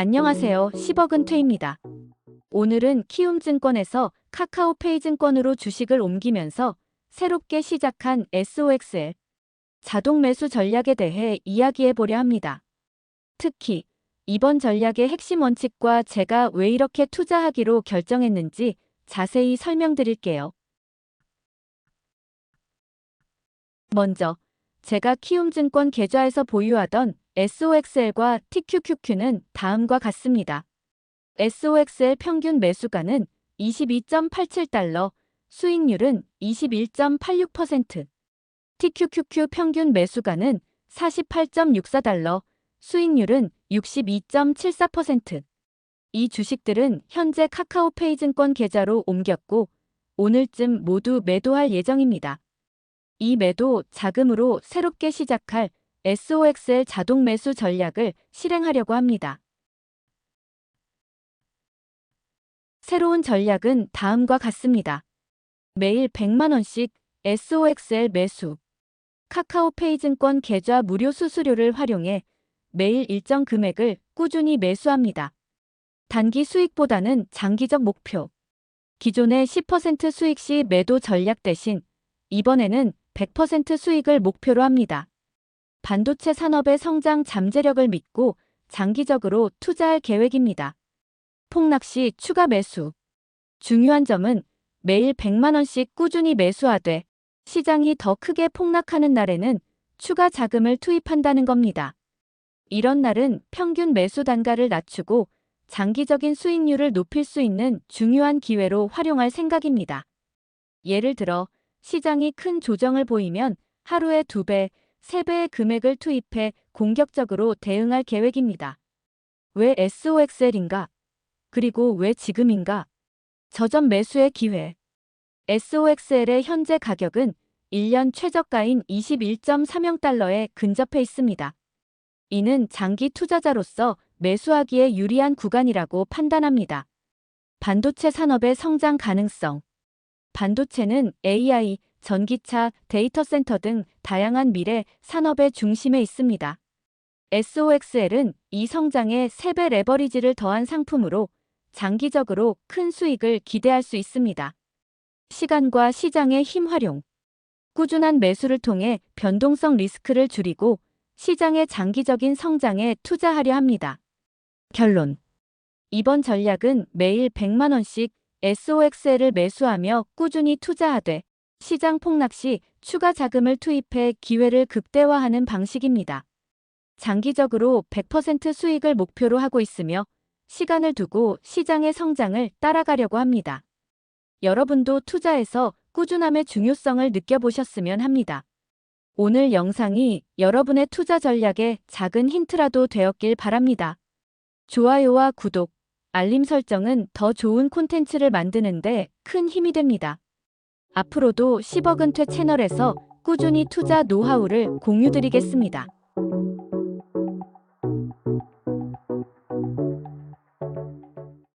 안녕하세요. 10억 은 퇴입니다. 오늘은 키움증권에서 카카오페이 증권으로 주식을 옮기면서 새롭게 시작한 SOXL 자동 매수 전략에 대해 이야기해 보려 합니다. 특히 이번 전략의 핵심 원칙과 제가 왜 이렇게 투자하기로 결정했는지 자세히 설명드릴게요. 먼저 제가 키움증권 계좌에서 보유하던 SOXL과 TQQQ는 다음과 같습니다. SOXL 평균 매수가는 22.87달러, 수익률은 21.86%. TQQQ 평균 매수가는 48.64달러, 수익률은 62.74%. 이 주식들은 현재 카카오페이 증권 계좌로 옮겼고 오늘쯤 모두 매도할 예정입니다. 이 매도 자금으로 새롭게 시작할 SOXL 자동 매수 전략을 실행하려고 합니다. 새로운 전략은 다음과 같습니다. 매일 100만원씩 SOXL 매수. 카카오페이 증권 계좌 무료 수수료를 활용해 매일 일정 금액을 꾸준히 매수합니다. 단기 수익보다는 장기적 목표. 기존의 10% 수익 시 매도 전략 대신 이번에는 100% 수익을 목표로 합니다. 반도체 산업의 성장 잠재력을 믿고 장기적으로 투자할 계획입니다. 폭락 시 추가 매수. 중요한 점은 매일 100만원씩 꾸준히 매수하되 시장이 더 크게 폭락하는 날에는 추가 자금을 투입한다는 겁니다. 이런 날은 평균 매수 단가를 낮추고 장기적인 수익률을 높일 수 있는 중요한 기회로 활용할 생각입니다. 예를 들어 시장이 큰 조정을 보이면 하루에 2배, 3배의 금액을 투입해 공격적으로 대응할 계획입니다. 왜 SOXL인가? 그리고 왜 지금인가? 저점 매수의 기회. SOXL의 현재 가격은 1년 최저가인 21.30달러에 근접해 있습니다. 이는 장기 투자자로서 매수하기에 유리한 구간이라고 판단합니다. 반도체 산업의 성장 가능성. 반도체는 AI, 전기차, 데이터 센터 등 다양한 미래 산업의 중심에 있습니다. SOXL은 이 성장에 3배 레버리지를 더한 상품으로 장기적으로 큰 수익을 기대할 수 있습니다. 시간과 시장의 힘 활용. 꾸준한 매수를 통해 변동성 리스크를 줄이고 시장의 장기적인 성장에 투자하려 합니다. 결론. 이번 전략은 매일 100만원씩 SOXL을 매수하며 꾸준히 투자하되 시장 폭락 시 추가 자금을 투입해 기회를 극대화하는 방식입니다. 장기적으로 100% 수익을 목표로 하고 있으며 시간을 두고 시장의 성장을 따라가려고 합니다. 여러분도 투자에서 꾸준함의 중요성을 느껴보셨으면 합니다. 오늘 영상이 여러분의 투자 전략에 작은 힌트라도 되었길 바랍니다. 좋아요와 구독, 알림 설정은 더 좋은 콘텐츠를 만드는데 큰 힘이 됩니다. 앞으로도 10억 은퇴 채널에서 꾸준히 투자 노하우를 공유드리겠습니다.